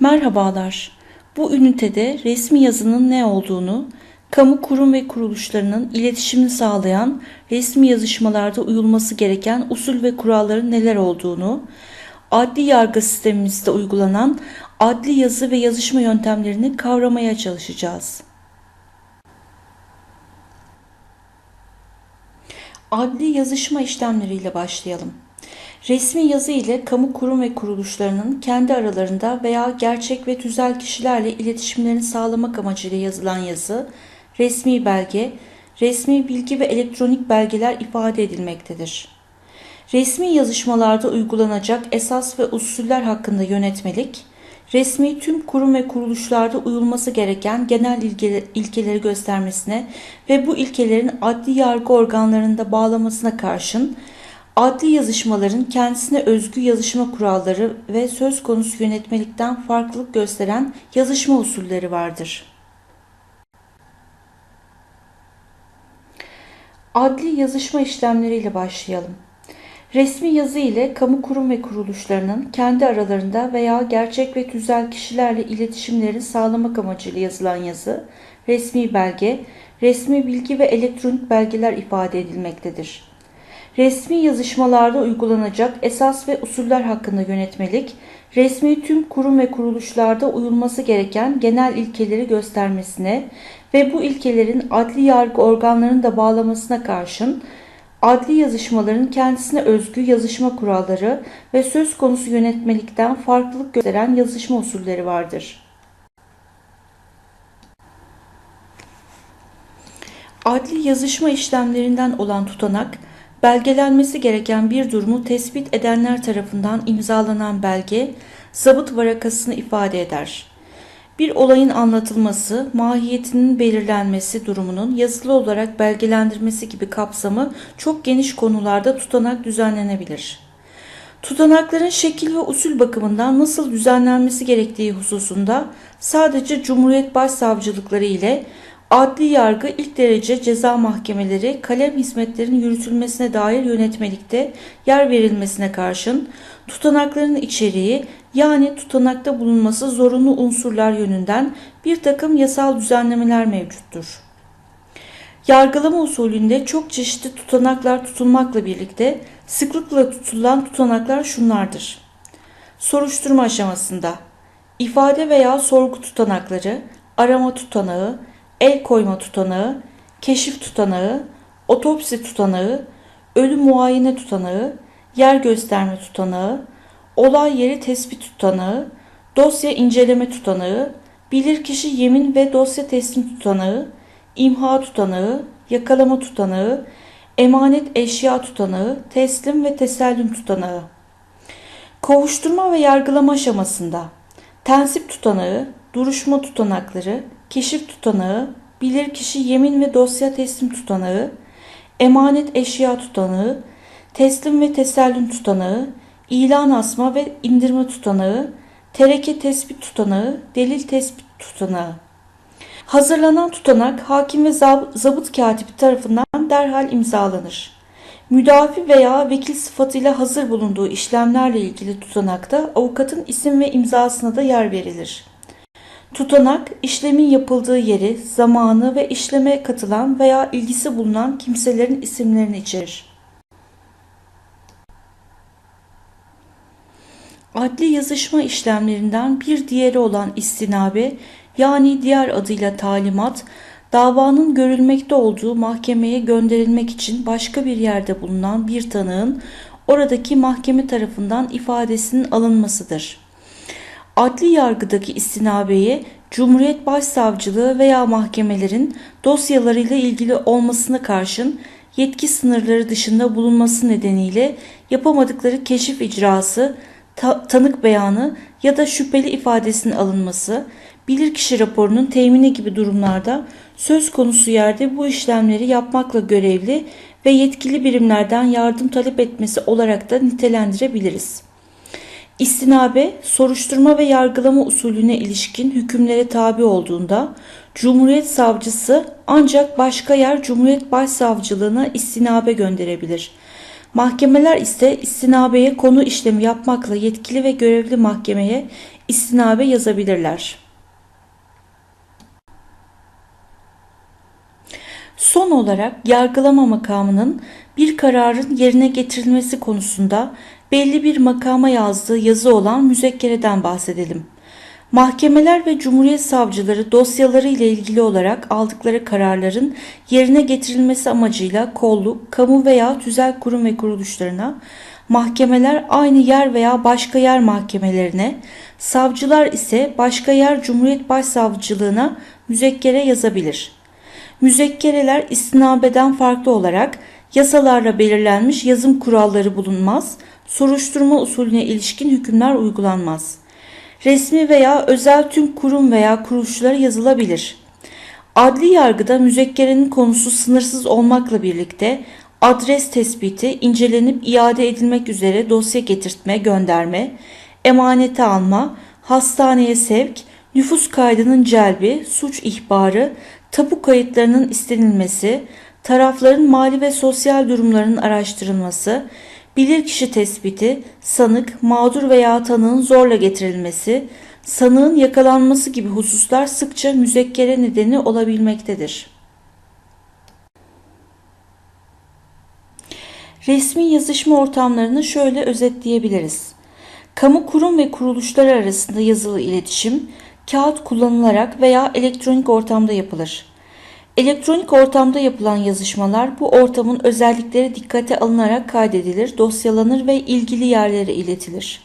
Merhabalar. Bu ünitede resmi yazının ne olduğunu, kamu kurum ve kuruluşlarının iletişimini sağlayan resmi yazışmalarda uyulması gereken usul ve kuralların neler olduğunu, adli yargı sistemimizde uygulanan adli yazı ve yazışma yöntemlerini kavramaya çalışacağız. Adli yazışma işlemleriyle başlayalım. Resmi yazı ile kamu kurum ve kuruluşlarının kendi aralarında veya gerçek ve tüzel kişilerle iletişimlerini sağlamak amacıyla yazılan yazı, resmi belge, resmi bilgi ve elektronik belgeler ifade edilmektedir. Resmi yazışmalarda uygulanacak esas ve usuller hakkında yönetmelik, resmi tüm kurum ve kuruluşlarda uyulması gereken genel ilkeleri göstermesine ve bu ilkelerin adli yargı organlarında bağlamasına karşın adli yazışmaların kendisine özgü yazışma kuralları ve söz konusu yönetmelikten farklılık gösteren yazışma usulleri vardır. Adli yazışma işlemleriyle başlayalım. Resmi yazı ile kamu kurum ve kuruluşlarının kendi aralarında veya gerçek ve tüzel kişilerle iletişimlerini sağlamak amacıyla yazılan yazı, resmi belge, resmi bilgi ve elektronik belgeler ifade edilmektedir. Resmi yazışmalarda uygulanacak esas ve usuller hakkında yönetmelik, resmi tüm kurum ve kuruluşlarda uyulması gereken genel ilkeleri göstermesine ve bu ilkelerin adli yargı organlarını da bağlamasına karşın adli yazışmaların kendisine özgü yazışma kuralları ve söz konusu yönetmelikten farklılık gösteren yazışma usulleri vardır. Adli yazışma işlemlerinden olan tutanak, belgelenmesi gereken bir durumu tespit edenler tarafından imzalanan belge, zabıt varakasını ifade eder. Bir olayın anlatılması, mahiyetinin belirlenmesi durumunun yazılı olarak belgelendirmesi gibi kapsamı çok geniş konularda tutanak düzenlenebilir. Tutanakların şekil ve usul bakımından nasıl düzenlenmesi gerektiği hususunda sadece Cumhuriyet Başsavcılıkları ile adli yargı ilk derece ceza mahkemeleri kalem hizmetlerinin yürütülmesine dair yönetmelikte yer verilmesine karşın tutanakların içeriği yani tutanakta bulunması zorunlu unsurlar yönünden bir takım yasal düzenlemeler mevcuttur. Yargılama usulünde çok çeşitli tutanaklar tutulmakla birlikte sıklıkla tutulan tutanaklar şunlardır. Soruşturma aşamasında ifade veya sorgu tutanakları, arama tutanağı, el koyma tutanağı, keşif tutanağı, otopsi tutanağı, ölü muayene tutanağı, yer gösterme tutanağı, olay yeri tespit tutanağı, dosya inceleme tutanağı, bilirkişi yemin ve dosya teslim tutanağı, imha tutanağı, yakalama tutanağı, emanet eşya tutanağı, teslim ve tesellüm tutanağı. Kovuşturma ve yargılama aşamasında tensip tutanağı, duruşma tutanakları, keşif tutanağı, bilirkişi yemin ve dosya teslim tutanağı, emanet eşya tutanağı, teslim ve tesellüm tutanağı, ilan asma ve indirme tutanağı, tereke tespit tutanağı, delil tespit tutanağı. Hazırlanan tutanak hakim ve zabıt katibi tarafından derhal imzalanır. Müdafi veya vekil sıfatıyla hazır bulunduğu işlemlerle ilgili tutanakta avukatın isim ve imzasına da yer verilir. Tutanak, işlemin yapıldığı yeri, zamanı ve işleme katılan veya ilgisi bulunan kimselerin isimlerini içerir. Adli yazışma işlemlerinden bir diğeri olan istinabe yani diğer adıyla talimat, davanın görülmekte olduğu mahkemeye gönderilmek için başka bir yerde bulunan bir tanığın oradaki mahkeme tarafından ifadesinin alınmasıdır. Adli yargıdaki istinabeye Cumhuriyet Başsavcılığı veya mahkemelerin dosyalarıyla ilgili olmasına karşın yetki sınırları dışında bulunması nedeniyle yapamadıkları keşif icrası, ta tanık beyanı ya da şüpheli ifadesinin alınması, bilirkişi raporunun temini gibi durumlarda söz konusu yerde bu işlemleri yapmakla görevli ve yetkili birimlerden yardım talep etmesi olarak da nitelendirebiliriz. İstinabe, soruşturma ve yargılama usulüne ilişkin hükümlere tabi olduğunda Cumhuriyet Savcısı ancak başka yer Cumhuriyet Başsavcılığına istinabe gönderebilir. Mahkemeler ise istinabeye konu işlemi yapmakla yetkili ve görevli mahkemeye istinabe yazabilirler. Son olarak yargılama makamının bir kararın yerine getirilmesi konusunda belli bir makama yazdığı yazı olan müzekkereden bahsedelim. Mahkemeler ve Cumhuriyet savcıları dosyaları ile ilgili olarak aldıkları kararların yerine getirilmesi amacıyla kolluk, kamu veya tüzel kurum ve kuruluşlarına, mahkemeler aynı yer veya başka yer mahkemelerine, savcılar ise başka yer Cumhuriyet Başsavcılığına müzekkere yazabilir. Müzekkereler istinabeden farklı olarak yasalarla belirlenmiş yazım kuralları bulunmaz, soruşturma usulüne ilişkin hükümler uygulanmaz.'' resmi veya özel tüm kurum veya kuruluşlara yazılabilir. Adli yargıda müzekkerenin konusu sınırsız olmakla birlikte adres tespiti, incelenip iade edilmek üzere dosya getirtme, gönderme, emanete alma, hastaneye sevk, nüfus kaydının celbi, suç ihbarı, tapu kayıtlarının istenilmesi, tarafların mali ve sosyal durumlarının araştırılması, bilirkişi tespiti, sanık, mağdur veya tanığın zorla getirilmesi, sanığın yakalanması gibi hususlar sıkça müzekkere nedeni olabilmektedir. Resmi yazışma ortamlarını şöyle özetleyebiliriz. Kamu kurum ve kuruluşları arasında yazılı iletişim, kağıt kullanılarak veya elektronik ortamda yapılır. Elektronik ortamda yapılan yazışmalar bu ortamın özellikleri dikkate alınarak kaydedilir, dosyalanır ve ilgili yerlere iletilir.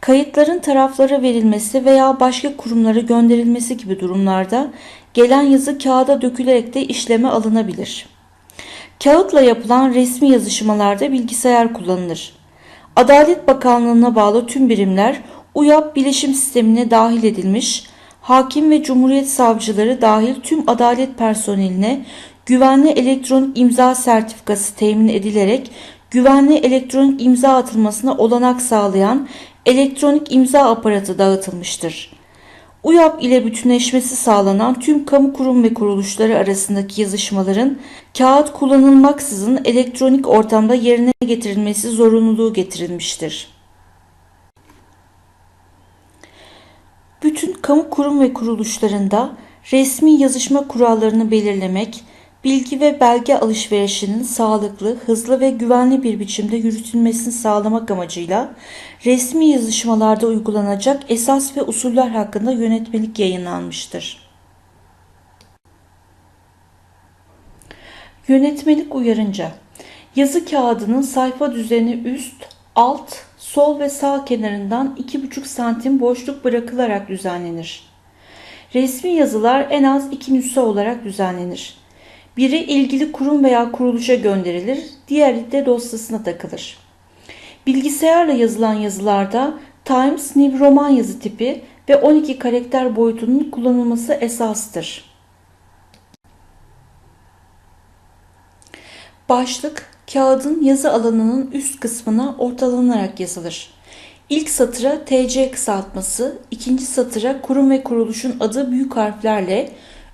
Kayıtların taraflara verilmesi veya başka kurumlara gönderilmesi gibi durumlarda gelen yazı kağıda dökülerek de işleme alınabilir. Kağıtla yapılan resmi yazışmalarda bilgisayar kullanılır. Adalet Bakanlığı'na bağlı tüm birimler UYAP bilişim sistemine dahil edilmiş, hakim ve cumhuriyet savcıları dahil tüm adalet personeline güvenli elektronik imza sertifikası temin edilerek güvenli elektronik imza atılmasına olanak sağlayan elektronik imza aparatı dağıtılmıştır. UYAP ile bütünleşmesi sağlanan tüm kamu kurum ve kuruluşları arasındaki yazışmaların kağıt kullanılmaksızın elektronik ortamda yerine getirilmesi zorunluluğu getirilmiştir. Bütün kamu kurum ve kuruluşlarında resmi yazışma kurallarını belirlemek, bilgi ve belge alışverişinin sağlıklı, hızlı ve güvenli bir biçimde yürütülmesini sağlamak amacıyla resmi yazışmalarda uygulanacak esas ve usuller hakkında yönetmelik yayınlanmıştır. Yönetmelik uyarınca yazı kağıdının sayfa düzeni üst, alt, sol ve sağ kenarından 2,5 santim boşluk bırakılarak düzenlenir. Resmi yazılar en az iki nüsha olarak düzenlenir. Biri ilgili kurum veya kuruluşa gönderilir, diğeri de dosyasına takılır. Bilgisayarla yazılan yazılarda Times New Roman yazı tipi ve 12 karakter boyutunun kullanılması esastır. Başlık kağıdın yazı alanının üst kısmına ortalanarak yazılır. İlk satıra TC kısaltması, ikinci satıra kurum ve kuruluşun adı büyük harflerle,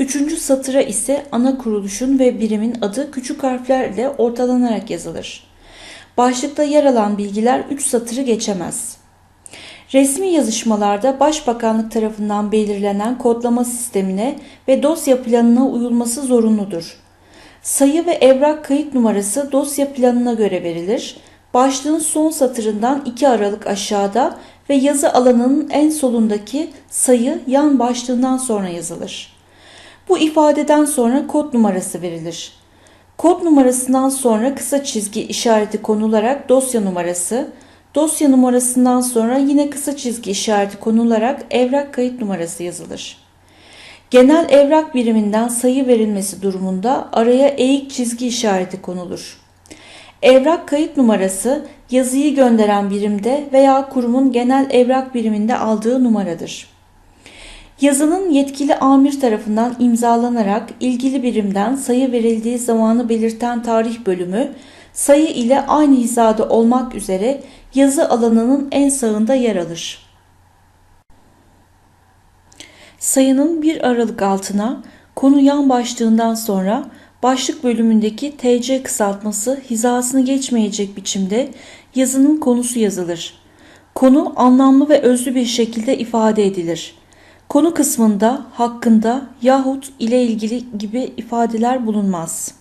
üçüncü satıra ise ana kuruluşun ve birimin adı küçük harflerle ortalanarak yazılır. Başlıkta yer alan bilgiler 3 satırı geçemez. Resmi yazışmalarda Başbakanlık tarafından belirlenen kodlama sistemine ve dosya planına uyulması zorunludur. Sayı ve evrak kayıt numarası dosya planına göre verilir. Başlığın son satırından 2 aralık aşağıda ve yazı alanının en solundaki sayı yan başlığından sonra yazılır. Bu ifadeden sonra kod numarası verilir. Kod numarasından sonra kısa çizgi işareti konularak dosya numarası, dosya numarasından sonra yine kısa çizgi işareti konularak evrak kayıt numarası yazılır. Genel evrak biriminden sayı verilmesi durumunda araya eğik çizgi işareti konulur. Evrak kayıt numarası yazıyı gönderen birimde veya kurumun genel evrak biriminde aldığı numaradır. Yazının yetkili amir tarafından imzalanarak ilgili birimden sayı verildiği zamanı belirten tarih bölümü sayı ile aynı hizada olmak üzere yazı alanının en sağında yer alır sayının bir aralık altına konu yan başlığından sonra başlık bölümündeki TC kısaltması hizasını geçmeyecek biçimde yazının konusu yazılır. Konu anlamlı ve özlü bir şekilde ifade edilir. Konu kısmında hakkında yahut ile ilgili gibi ifadeler bulunmaz.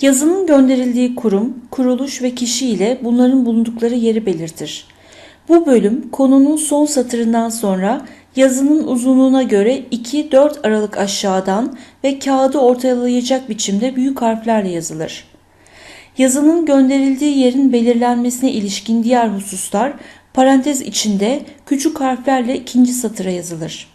Yazının gönderildiği kurum, kuruluş ve kişi ile bunların bulundukları yeri belirtir. Bu bölüm konunun son satırından sonra yazının uzunluğuna göre 2-4 aralık aşağıdan ve kağıdı ortalayacak biçimde büyük harflerle yazılır. Yazının gönderildiği yerin belirlenmesine ilişkin diğer hususlar parantez içinde küçük harflerle ikinci satıra yazılır.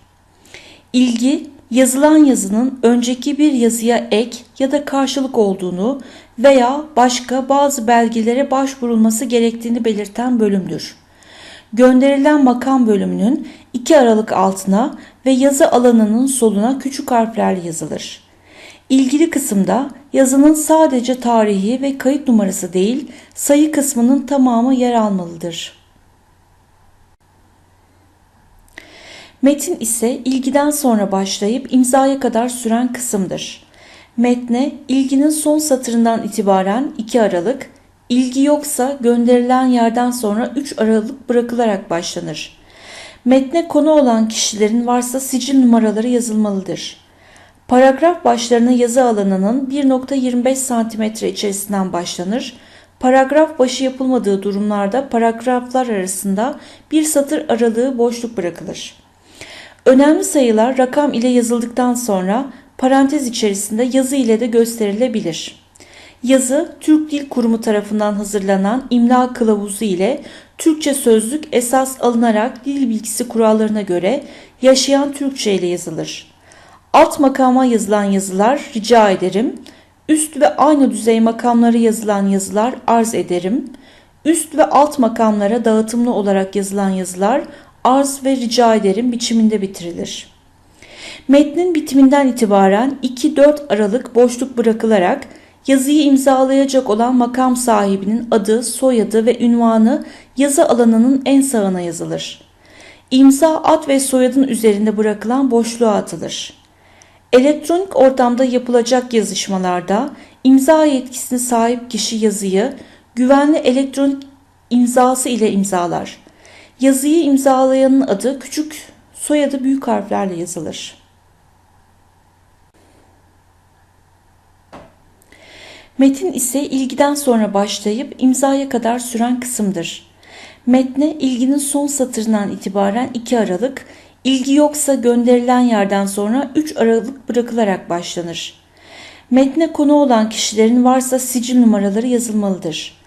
İlgi, yazılan yazının önceki bir yazıya ek ya da karşılık olduğunu veya başka bazı belgelere başvurulması gerektiğini belirten bölümdür. Gönderilen makam bölümünün iki aralık altına ve yazı alanının soluna küçük harflerle yazılır. İlgili kısımda yazının sadece tarihi ve kayıt numarası değil, sayı kısmının tamamı yer almalıdır. Metin ise ilgiden sonra başlayıp imzaya kadar süren kısımdır. Metne ilginin son satırından itibaren 2 Aralık, ilgi yoksa gönderilen yerden sonra 3 Aralık bırakılarak başlanır. Metne konu olan kişilerin varsa sicil numaraları yazılmalıdır. Paragraf başlarına yazı alanının 1.25 cm içerisinden başlanır. Paragraf başı yapılmadığı durumlarda paragraflar arasında bir satır aralığı boşluk bırakılır. Önemli sayılar rakam ile yazıldıktan sonra parantez içerisinde yazı ile de gösterilebilir. Yazı Türk Dil Kurumu tarafından hazırlanan imla kılavuzu ile Türkçe sözlük esas alınarak dil bilgisi kurallarına göre yaşayan Türkçe ile yazılır. Alt makama yazılan yazılar rica ederim. Üst ve aynı düzey makamları yazılan yazılar arz ederim. Üst ve alt makamlara dağıtımlı olarak yazılan yazılar arz ve rica ederim biçiminde bitirilir. Metnin bitiminden itibaren 2-4 aralık boşluk bırakılarak yazıyı imzalayacak olan makam sahibinin adı, soyadı ve ünvanı yazı alanının en sağına yazılır. İmza ad ve soyadın üzerinde bırakılan boşluğa atılır. Elektronik ortamda yapılacak yazışmalarda imza yetkisine sahip kişi yazıyı güvenli elektronik imzası ile imzalar. Yazıyı imzalayanın adı küçük, soyadı büyük harflerle yazılır. Metin ise ilgiden sonra başlayıp imzaya kadar süren kısımdır. Metne ilginin son satırından itibaren 2 Aralık, ilgi yoksa gönderilen yerden sonra 3 Aralık bırakılarak başlanır. Metne konu olan kişilerin varsa sicil numaraları yazılmalıdır.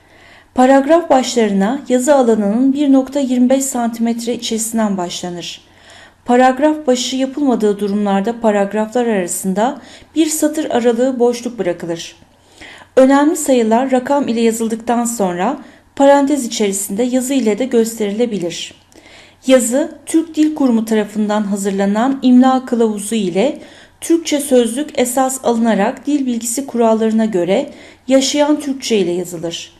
Paragraf başlarına yazı alanının 1.25 cm içerisinden başlanır. Paragraf başı yapılmadığı durumlarda paragraflar arasında bir satır aralığı boşluk bırakılır. Önemli sayılar rakam ile yazıldıktan sonra parantez içerisinde yazı ile de gösterilebilir. Yazı Türk Dil Kurumu tarafından hazırlanan imla kılavuzu ile Türkçe sözlük esas alınarak dil bilgisi kurallarına göre yaşayan Türkçe ile yazılır.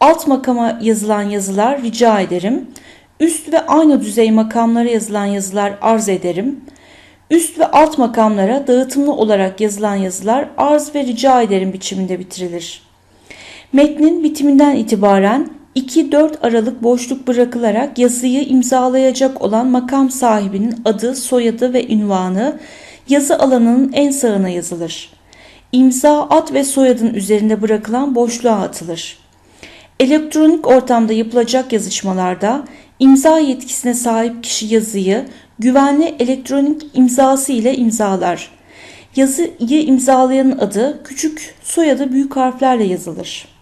Alt makama yazılan yazılar rica ederim. Üst ve aynı düzey makamlara yazılan yazılar arz ederim. Üst ve alt makamlara dağıtımlı olarak yazılan yazılar arz ve rica ederim biçiminde bitirilir. Metnin bitiminden itibaren 2-4 aralık boşluk bırakılarak yazıyı imzalayacak olan makam sahibinin adı, soyadı ve ünvanı yazı alanının en sağına yazılır. İmza ad ve soyadın üzerinde bırakılan boşluğa atılır. Elektronik ortamda yapılacak yazışmalarda imza yetkisine sahip kişi yazıyı güvenli elektronik imzası ile imzalar. Yazıyı imzalayanın adı küçük soyadı büyük harflerle yazılır.